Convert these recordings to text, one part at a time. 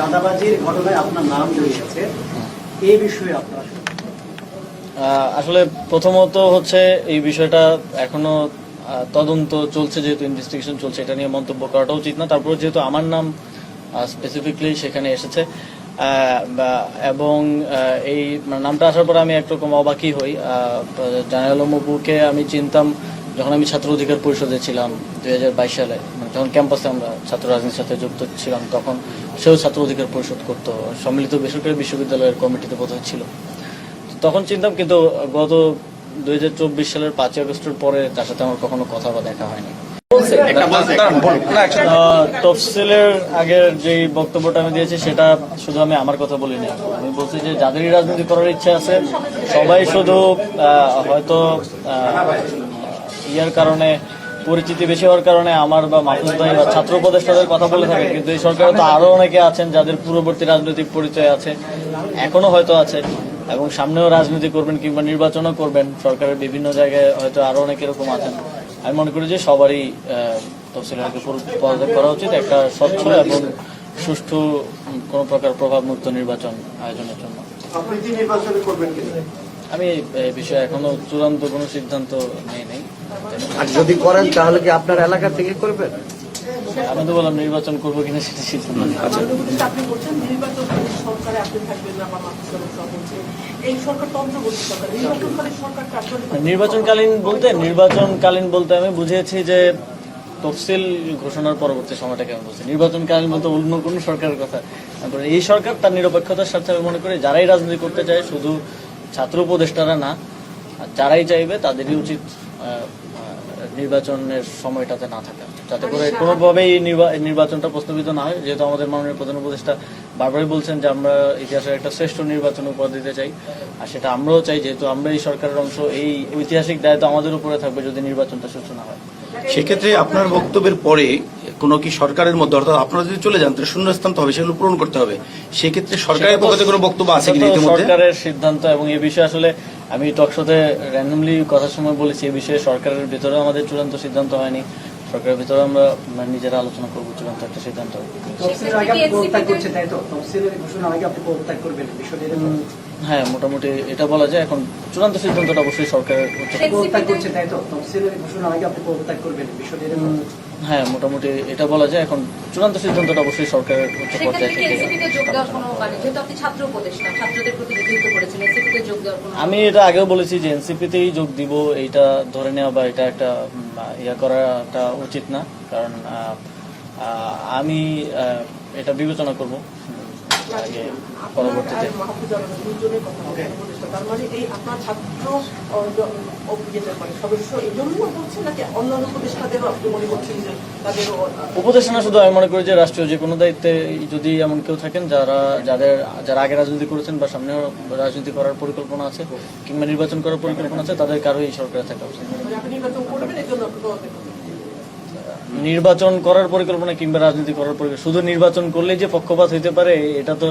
চাঁদাবাজির ঘটনায় আপনার নাম জড়িয়েছে এই বিষয়ে আপনার আসলে প্রথমত হচ্ছে এই বিষয়টা এখনও তদন্ত চলছে, যেহেতু ইনভেস্টিগেশন চলছে, এটা নিয়ে মন্তব্য করাটা উচিত না। তারপর যেহেতু আমার নাম স্পেসিফিকলি সেখানে এসেছে এবং এই মানে নামটা আসার পর আমি একরকম অবাকই হই। জানাল মপুকে আমি চিনতাম যখন আমি ছাত্র অধিকার পরিষদে ছিলাম দুই হাজার বাইশ সালে মানে যখন ক্যাম্পাসে আমরা ছাত্র রাজনীতির সাথে যুক্ত ছিলাম, তখন সেও ছাত্র অধিকার পরিষদ করতো, সম্মিলিত বেসরকারি বিশ্ববিদ্যালয়ের কমিটিতে বোধহয় ছিল। তখন চিনতাম কিন্তু গত দুই হাজার চব্বিশ সালের পাঁচই আগস্টের পরে তার সাথে আমার কখনো কথা বা দেখা হয়নি। আহ, তফসিলের আগের যে বক্তব্যটা আমি দিয়েছি সেটা শুধু আমি আমার কথা বলিনি। আমি বলছি যে যাদেরই রাজনীতি করার ইচ্ছা আছে সবাই শুধু হয়তো ইয়ার কারণে পরিচিতি বেশি হওয়ার কারণে আমার বা মাহফুজ ভাই বা ছাত্র উপদেষ্টাদের কথা বলে থাকে কিন্তু এই সরকারে তো আরও অনেকে আছেন যাদের পূর্ববর্তী রাজনৈতিক পরিচয় আছে এখনও হয়তো আছে এবং সামনেও রাজনীতি করবেন কিংবা নির্বাচনও করবেন সরকারের বিভিন্ন জায়গায় হয়তো আরও অনেক এরকম আছেন। আমি মনে করি যে সবারই তফসিলকে পদত্যাগ করা উচিত। একটা স্বচ্ছ এবং সুষ্ঠু কোনো প্রকার প্রভাবমুক্ত নির্বাচন আয়োজনের জন্য। আপনি কি নির্বাচন করবেন কিনা? আমি এই বিষয়ে এখনও চূড়ান্ত কোনো সিদ্ধান্ত নেই নেই। আর যদি করেন তাহলে কি আপনার এলাকা থেকে করবেন? আমি তো বললাম নির্বাচন করব কিনা সেটা সিদ্ধান্ত নেই। আচ্ছা। থাকবেন না বা এই সরকার তন্ত্রবর্তী সরকার নির্বাচনকালীন সরকারটা আসলে নির্বাচনকালীন বলতে নির্বাচনকালীন বলতে আমি বুঝিয়েছি যে তফসিল ঘোষণার পরবর্তী সময়টাকে আমি বলছি নির্বাচনকালীন বলতে অন্য কোনো সরকারের কথা। তারপরে এই সরকার তার নিরপেক্ষতার সাথে আমি মনে করি যারাই রাজনীতি করতে চায় শুধু ছাত্র উপদেষ্টারা না আর যারাই চাইবে তাদেরই উচিত নির্বাচনের সময়টাতে না থাকা। যাতে করে কোনোভাবেই নির্বাচনটা প্রস্তাবিত না হয়। যেহেতু আমাদের মাননীয় প্রধান উপদেষ্টা বারবারই বলছেন যে আমরা ইতিহাসের একটা শ্রেষ্ঠ নির্বাচন উপহার দিতে চাই। আর সেটা আমরাও চাই যেহেতু আমরা এই সরকারের অংশ এই ঐতিহাসিক দায়িত্ব আমাদের উপরে থাকবে যদি নির্বাচনটা সুষ্ঠু না হয়। সেক্ষেত্রে আপনার বক্তব্যের পরে কোনো কি সরকারের মধ্যে অর্থাৎ আপনারা যদি চলে যান শূন্য স্থান তো হবে সেগুলো পূরণ করতে হবে। সেক্ষেত্রে সরকারের পক্ষ থেকে কোনো বক্তব্য আছে কিনা সরকারের সিদ্ধান্ত এবং এ বিষয়ে আসলে আমি টকশোতে র্যান্ডমলি কথার সময় বলেছি এই বিষয়ে সরকারের ভিতরে আমাদের চূড়ান্ত সিদ্ধান্ত হয়নি। সরকারের ভিতরে আমরা নিজেরা আলোচনা করব চূড়ান্ত একটা সিদ্ধান্ত। হ্যাঁ মোটামুটি এটা বলা যায়। এখন চূড়ান্ত সিদ্ধান্তটা অবশ্যই সরকারের। হ্যাঁ মোটামুটি এটা বলা যায়। এখন চূড়ান্ত সিদ্ধান্তটা অবশ্যই সরকারের উচ্চ পর্যায়ে মানে আমি এটা আগেও বলেছি যে এনসিপিতেই যোগ দিব। এইটা ধরে নেওয়া বা এটা একটা ইয়া করাটা উচিত না। কারণ আমি এটা বিবেচনা করব। পরবর্তীতে তার মানে এই আপনার ছাত্র মানে সদস্য এই জন্য হচ্ছে নাকি অন্যান্য উপদেষ্টাদেরও আপনি মনে করছেন যে তাদেরও আহ, উপদেশনা শুধু আমি মনে করি যে রাষ্ট্রীয় যে কোনো দায়িত্বে যদি এমন কেউ থাকেন যারা যাদের যারা আগে রাজনীতি করেছেন বা সামনেও রাজনীতি করার পরিকল্পনা আছে কিংবা নির্বাচন করার পরিকল্পনা আছে তাদের কারোই এই সরকারে থাকা উচিত। নির্বাচন করার পরিকল্পনা কিংবা রাজনীতি করার পরিকল্পনা, শুধু নির্বাচন করলেই যে পক্ষপাত হইতে পারে, এটা তো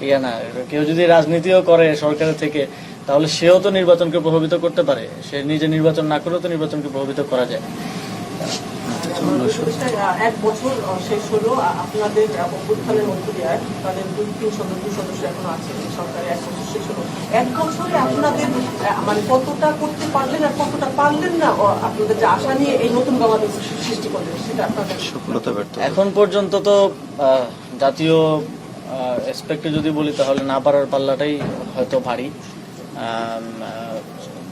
ইয়া না। কেউ যদি রাজনীতিও করে সরকারের থেকে, তাহলে সেও তো নির্বাচনকে প্রভাবিত করতে পারে। সে নিজে নির্বাচন না করেও তো নির্বাচনকে প্রভাবিত করা যায়। এক বছর শেষ হলো। আপনাদের আহ, অভ্যুত্থানের মধ্য দিয়ে তাদের দুই তিন সদস্য সদস্য এখন আছে। সরকারে এক বছর শেষ হলো। এক বছরে আপনাদের মানে কতটা করতে পারলেন আর কতটা পারলেন না আপনাদের যে আশা নিয়ে এই নতুন বাংলাদেশ সৃষ্টি করলেন সেটা আপনাদের সফলতা ব্যর্থ এখন পর্যন্ত তো জাতীয় এসপেক্টে যদি বলি তাহলে না পারার পাল্লাটাই হয়তো ভারী।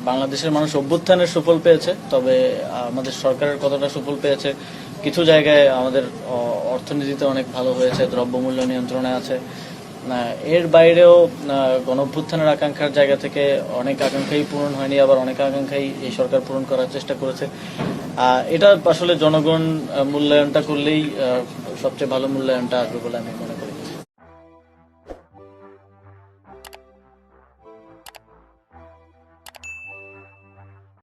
বাংলাদেশের মানুষ অভ্যুত্থানের সুফল পেয়েছে, তবে আমাদের সরকারের কতটা সুফল পেয়েছে, কিছু জায়গায় আমাদের অর্থনীতিতে অনেক ভালো হয়েছে, দ্রব্যমূল্য নিয়ন্ত্রণে আছে। এর বাইরেও গণ অভ্যুত্থানের আকাঙ্ক্ষার জায়গা থেকে অনেক আকাঙ্ক্ষাই পূরণ হয়নি, আবার অনেক আকাঙ্ক্ষাই এই সরকার পূরণ করার চেষ্টা করেছে। এটা আসলে জনগণ মূল্যায়নটা করলেই সবচেয়ে ভালো মূল্যায়নটা আসবে বলে আমি মনে